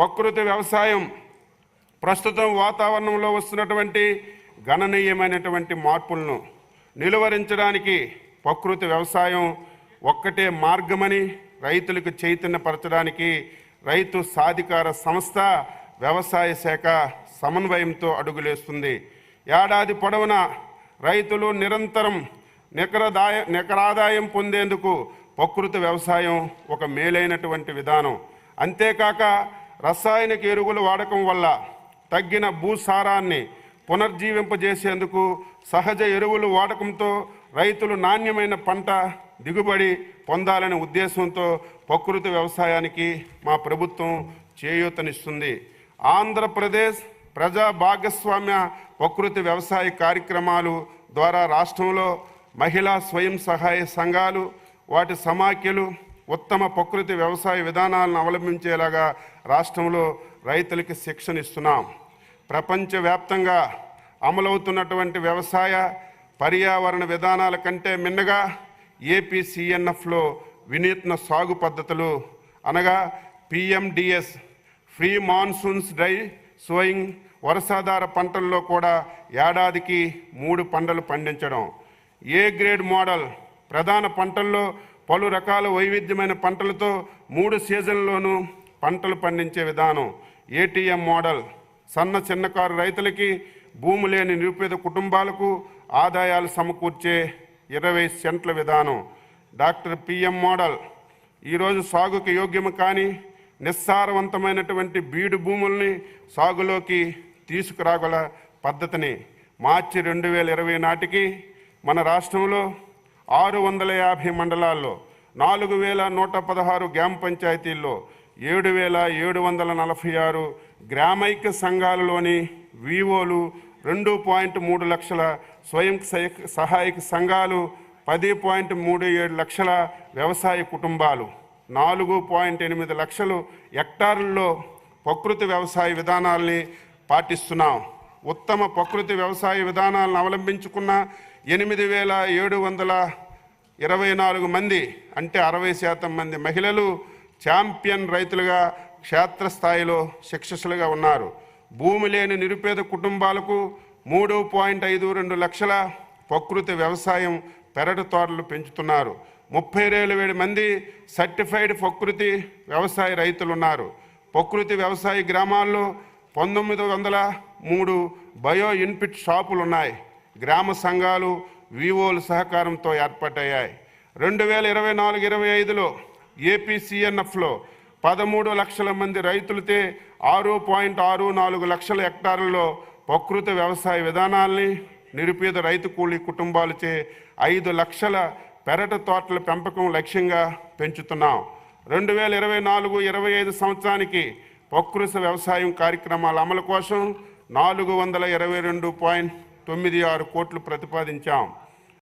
ప్రకృతి వ్యవసాయం ప్రస్తుతం వాతావరణంలో వస్తున్నటువంటి గణనీయమైనటువంటి మార్పులను నిలువరించడానికి ప్రకృతి వ్యవసాయం ఒక్కటే మార్గమని రైతులకు చైతన్యపరచడానికి రైతు సాధికార సంస్థ వ్యవసాయ శాఖ సమన్వయంతో అడుగులేస్తుంది. ఏడాది పొడవునా రైతులు నిరంతరం నికరదాయ నికరాదాయం పొందేందుకు ప్రకృతి వ్యవసాయం ఒక మేలైనటువంటి విధానం. అంతేకాక రసాయనిక ఎరువుల వాడకం వల్ల తగ్గిన భూసారాన్ని పునర్జీవింపజేసేందుకు సహజ ఎరువులు వాడకంతో రైతులు నాణ్యమైన పంట దిగుబడి పొందాలనే ఉద్దేశంతో ప్రకృతి వ్యవసాయానికి మా ప్రభుత్వం చేయూతనిస్తుంది. ఆంధ్రప్రదేశ్ ప్రజా భాగస్వామ్య ప్రకృతి వ్యవసాయ కార్యక్రమాలు ద్వారా రాష్ట్రంలో మహిళా స్వయం సహాయ సంఘాలు వాటి సమాఖ్యలు ఉత్తమ ప్రకృతి వ్యవసాయ విధానాలను అవలంబించేలాగా రాష్ట్రంలో రైతులకి శిక్షణ ఇస్తున్నాం ప్రపంచవ్యాప్తంగా అమలవుతున్నటువంటి వ్యవసాయ పర్యావరణ విధానాల కంటే మిన్నగా ఏపీ సిఎన్ఎఫ్లో వినూత్న సాగు పద్ధతులు అనగా PMDS pre monsoons dry sowing వర్షాధార పంటల్లో కూడా ఏడాదికి మూడు పంటలు పండించడం. ఏ గ్రేడ్ మోడల్ ప్రధాన పంటల్లో పలు రకాల వైవిధ్యమైన పంటలతో మూడు సీజన్లోనూ పంటలు పండించే విధానం ఏటీఎం మోడల్. సన్న చిన్నకారు రైతులకి భూమి లేని నిరుపేద కుటుంబాలకు ఆదాయాలు సమకూర్చే ఇరవై సెంట్ల విధానం. Doctor PM model. ఈరోజు సాగుకు యోగ్యము కానీ నిస్సారవంతమైనటువంటి బీడు భూముల్ని సాగులోకి తీసుకురాగల పద్ధతిని మార్చి రెండు వేల ఇరవై నాటికి మన రాష్ట్రంలో ఆరు వందల యాభై మండలాల్లో నాలుగు వేల నూట పదహారు గ్రామ పంచాయతీల్లో ఏడు వేల ఏడు వందల నలభై ఆరు గ్రామైక్య సంఘాలలోని వివోలు రెండు పాయింట్ మూడు లక్షల స్వయం సహాయక- సహాయక సంఘాలు పది పాయింట్ మూడు ఏడు లక్షల వ్యవసాయ కుటుంబాలు నాలుగు పాయింట్ ఎనిమిది లక్షలు హెక్టార్లలో ప్రకృతి వ్యవసాయ విధానాల్ని పాటిస్తున్నాం. ఉత్తమ ప్రకృతి వ్యవసాయ విధానాలను అవలంబించుకున్న ఎనిమిది వేల ఏడు వందల ఇరవై నాలుగు మంది అంటే అరవై శాతం మంది మహిళలు ఛాంపియన్ రైతులుగా క్షేత్రస్థాయిలో శిక్షసులుగా ఉన్నారు. భూమి లేని నిరుపేద కుటుంబాలకు మూడు పాయింట్ ఐదు రెండు లక్షల ప్రకృతి వ్యవసాయం పెరటి తోటలు పెంచుతున్నారు. ముప్పై వేల వేల మంది సర్టిఫైడ్ ప్రకృతి వ్యవసాయ రైతులు ఉన్నారు ప్రకృతి వ్యవసాయ గ్రామాల్లో పంతొమ్మిది వందల మూడు బయో ఇన్పిట్ షాపులు ఉన్నాయి గ్రామ సంఘాలు వివోల సహకారంతో ఏర్పాటయ్యాయి. రెండు వేల ఇరవై నాలుగు ఇరవై ఐదులో ఏపీసీఎన్ఎఫ్లో పదమూడు లక్షల మంది రైతులతే ఆరు పాయింట్ ఆరు నాలుగు లక్షల హెక్టార్లలో ప్రకృతి వ్యవసాయ విధానాల్ని నిరుపేద రైతు కూలీ కుటుంబాలచే ఐదు లక్షల పెరట తోటల పెంపకం లక్ష్యంగా పెంచుతున్నాం. రెండు వేల ఇరవై నాలుగు ఇరవై ఐదు సంవత్సరానికి ప్రకృత వ్యవసాయం కార్యక్రమాల అమలు కోసం నాలుగు వందల ఇరవై రెండు పాయింట్ తొమ్మిది ఆరు కోట్లు ప్రతిపాదించాం.